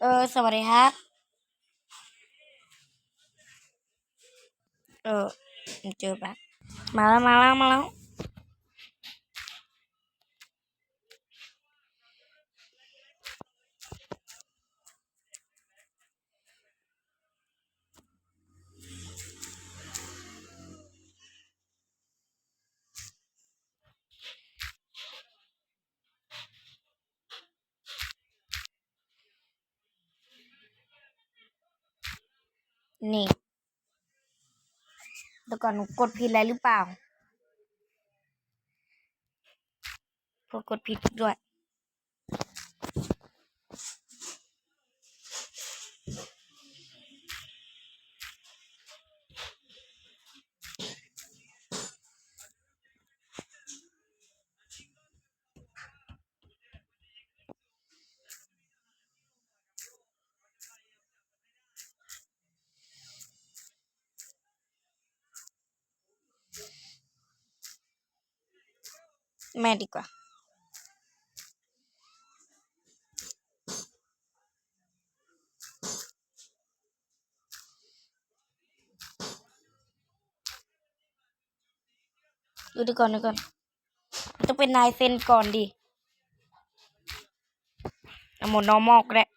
เออ สวัสดีครับ เออ เจอปะมาแล้วมาแล้วมาแล้ว นี่เดี๋ยวก่อนหนูกดผิดอะไรหรือเปล่าพอกดผิดด้วย แม่ดีกว่า ดูดีก่อนดูก่อน ต้องเป็นนายเซนก่อนดิเอาหมดนอมอกแล้ว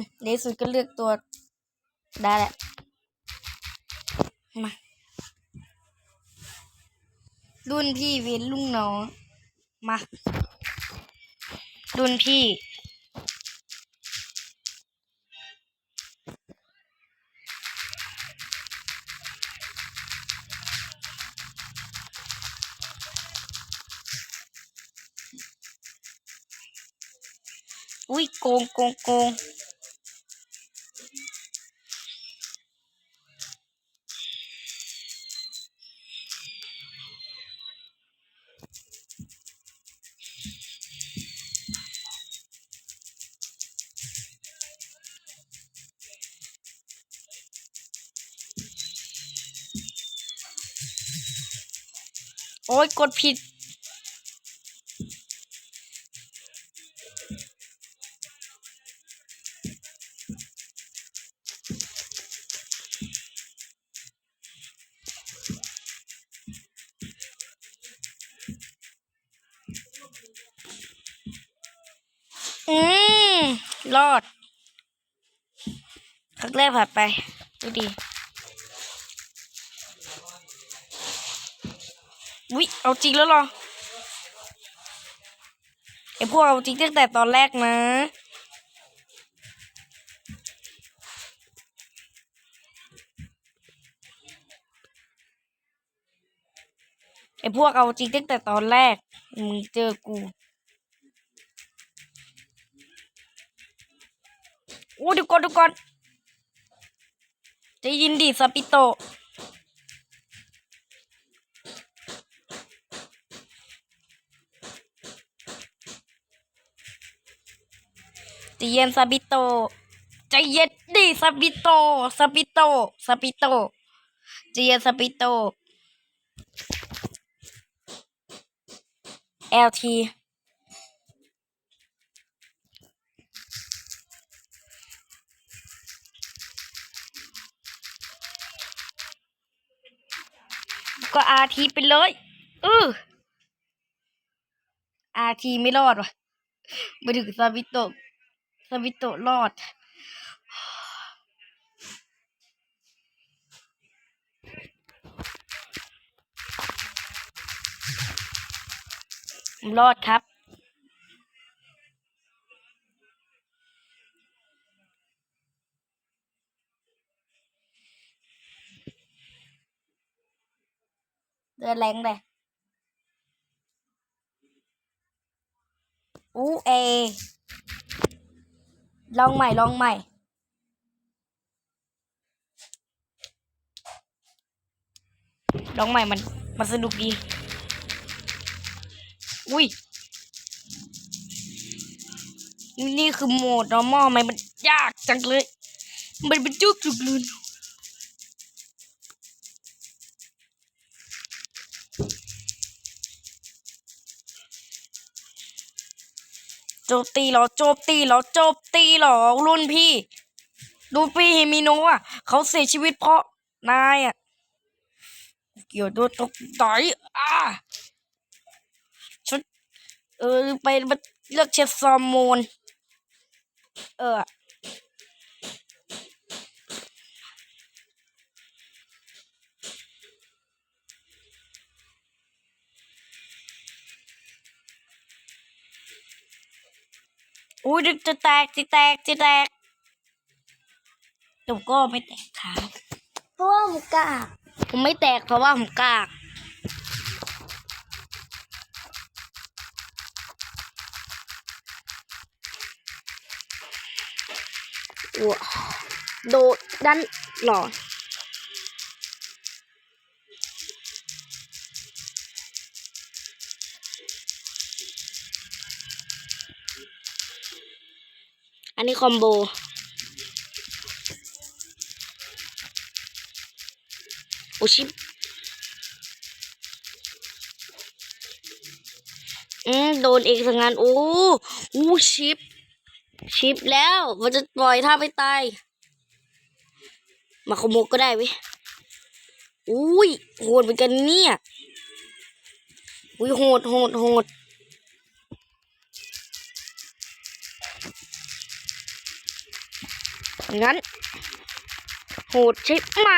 อืมในที่สุดก็เลือกตัว ได้แหละ มา รุ่นพี่เวนรุ่นน้อง มา รุ่นพี่อุ้ยโกงโกงโกง โอ้ยกดผิด อืม รอด ครั้งแรกผ่านไป ดูดี วิเอาจริงแล้วเหรอไอพวกเอาจริงตั้งแต่ตอนแรกนะ ไอพวกเอาจริงตั้งแต่ตอนแรก มึงเจอกูโอ้ดูก่อนดูก่อนใจะยินดีสปิโต ใจเย็นซาบิโตใจเย็นดิซาบิโตซาบิโตซาบิโตใจเย็นซาบิโต LT ก็ RT ไปเลยอือ RT ไม่รอดวะมาถึงซาบิโตะซาบิโตรอด รอดครับ เดินแรงเลยอูเอ ลองใหม่ลองใหม่ ลองใหม่มันมันสนุกดี อุ้ย นี่คือโหมด normal ไหมมันยากจังเลย มันเป็นจุกจุกลืน จมตีเหรอโจมตีเหรอโจมตีเหรอรุ่นพี่รุ่นพี่เฮมิโนะอะเขาเสียชีวิตเพราะนายอะเกี่ยวดนตกต่อยอะชุดเออไปเลือกเชฟซอมโมนเออ อุ้ยจะแตกจะแตกจะแตกแต่ก็ไม่แตกครับเพราะว่าหมูกากผมไม่แตกเพราะว่าผมกากอ้วโดดดันหรออั นี้คอมโบโอชิปอืมโดนเองสังงานโอ้โอ้ชิป ชิปแล้ว มันจะปล่อยท่าไม่ตาย มาขโมยก็ได้เว้ยอุ้ยโหดเหมือนกันเนี่ยอุ้ยโหดโหดโหด งั้น โหดใช่ไหม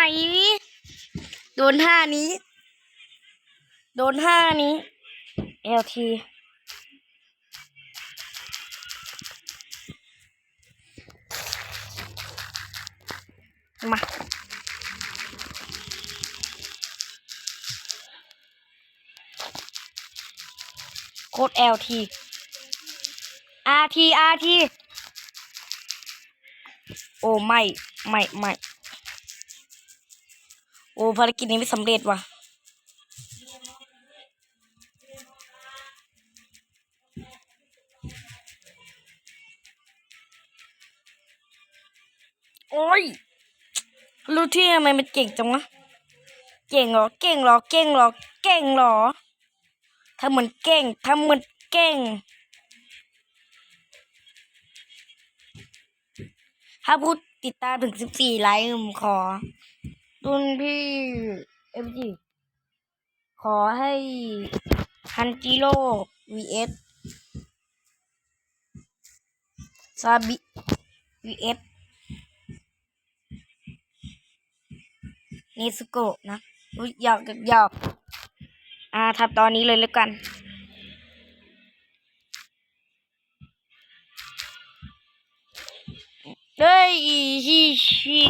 โดนท่านี้ โดนท่านี้ LT มาโคด LT RT RT โอ้ไม่ไม่ไม่โอ้ภารกิจนี้ไม่สำเร็จว่ะโอ้ย รู้ที่ทำไมมันเก่งจังวะ เก่งหรอ เก่งหรอ เก่งหรอ เก่งหรอทำเหมือนเก่งทำเหมือนเก่ง ถ้าพูดติดตามถึงสิบสี่ไลค์ผมขอรุ่นพี่เอฟจีขอให้ฮันจิโร่ vs ซาบิ vs นิสโกะนะอยหยอกหยอกอ่าทับตอนนี้เลยแล้วกัน ยชี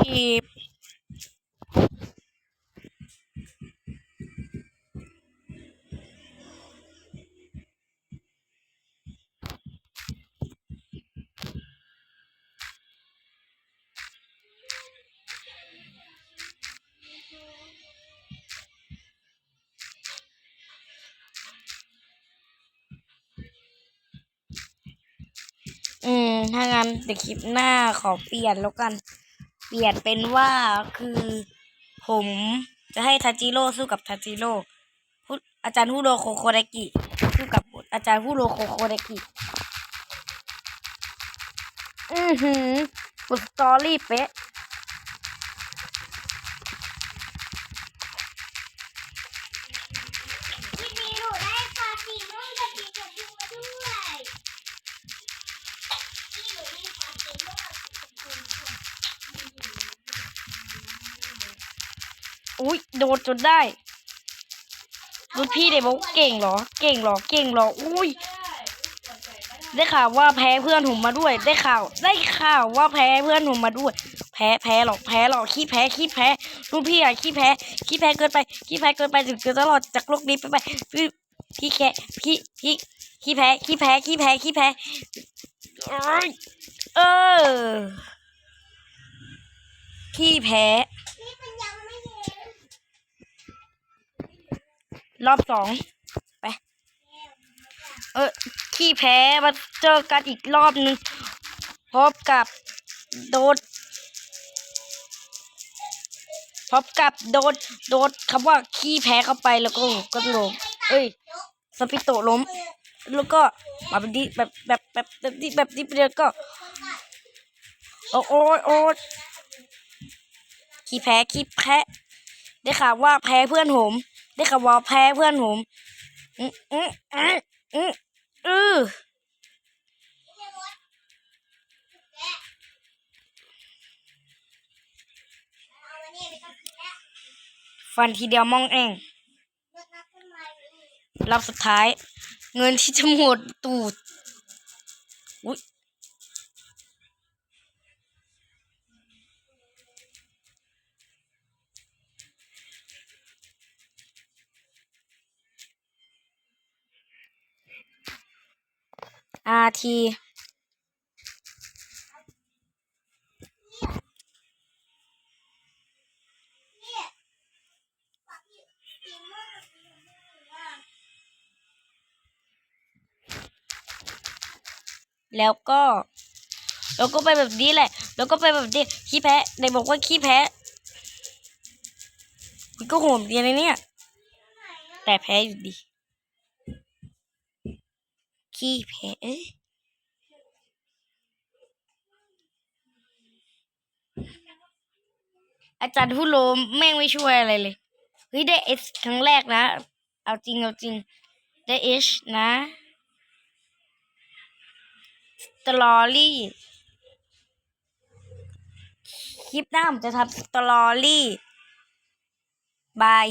ถ้างั้นเดี๋ยวคลิปหน้าขอเปลี่ยนแล้วกัน เปลี่ยนเป็นว่าคือผมจะให้ทาจิโร่สู้กับทาจิโร่อาจารย์ฮูโรโคโคเรกิสู้กับอาจารย์ฮูโรโคโคเรกิ อือหือบทสตอรี่เป๊ะ อุ้ยโดนจนได้รุ่นพี่เดบอกว่าเก่งเหรอ เก่งเหรอ เก่งเหรอ อุ้ย ได้ข่าวว่าแพ้เพื่อนผมมาด้วย ได้ข่าว ได้ข่าวว่าแพ้เพื่อนผมมาด้วย แพ้ แพ้หรอก แพ้หรอก ขี้แพ้ ขี้แพ้รุ่นพี่อะขี้แพ้ ขี้แพ้เกินไป ขี้แพ้เกินไปถึงจะตลอดจากโลกนี้ไปไป พี่พี่แค่พี่ พี่ ขี้แพ้ ขี้แพ้ ขี้แพ้ ขี้แพ้เออ ขี้แพ้ รอบสองไป เออขี้แพ้มาเจอกันอีกรอบนึง พบกับโดด พบกับโดด โดดคำว่าขี้แพ้เข้าไปแล้วก็ก็ล้มเอ้ยสปิโตล้ม แล้วก็มาแบบนี้แบบแบบแบบแบบนี้แบบนี้ไปเลยก็ โอ้โอ้โอ้ขี้แพ้ขี้แพ้ได้ข่าวว่าแพ้เพื่อนผม ได้ข่าวว่าแพ้เพื่อนผมอืมอืมอืมอืมอืออฟันทีเดียวมองเองรถนับต้นไม้นี่รอบสุดท้าย เงินที่จะหมดตูดาที แล้วก็ แล้วก็ไปแบบนี้แหละ แล้วก็ไปแบบนี้ขี้แพ้ไหนบอกว่าขี้แพ้มันก็โหดดีนะเนี่ย แต่แพ้อยู่ดี ขี้แพ้อาจารย์ผู้โลมแม่งไม่ช่วยอะไรเลย เฮ้ยได้เอสครั้งแรกนะ เอาจริงเอาจริง ได้เอชนะตรอรี่คลิปหน้าผมจะทำตรอรี่บาย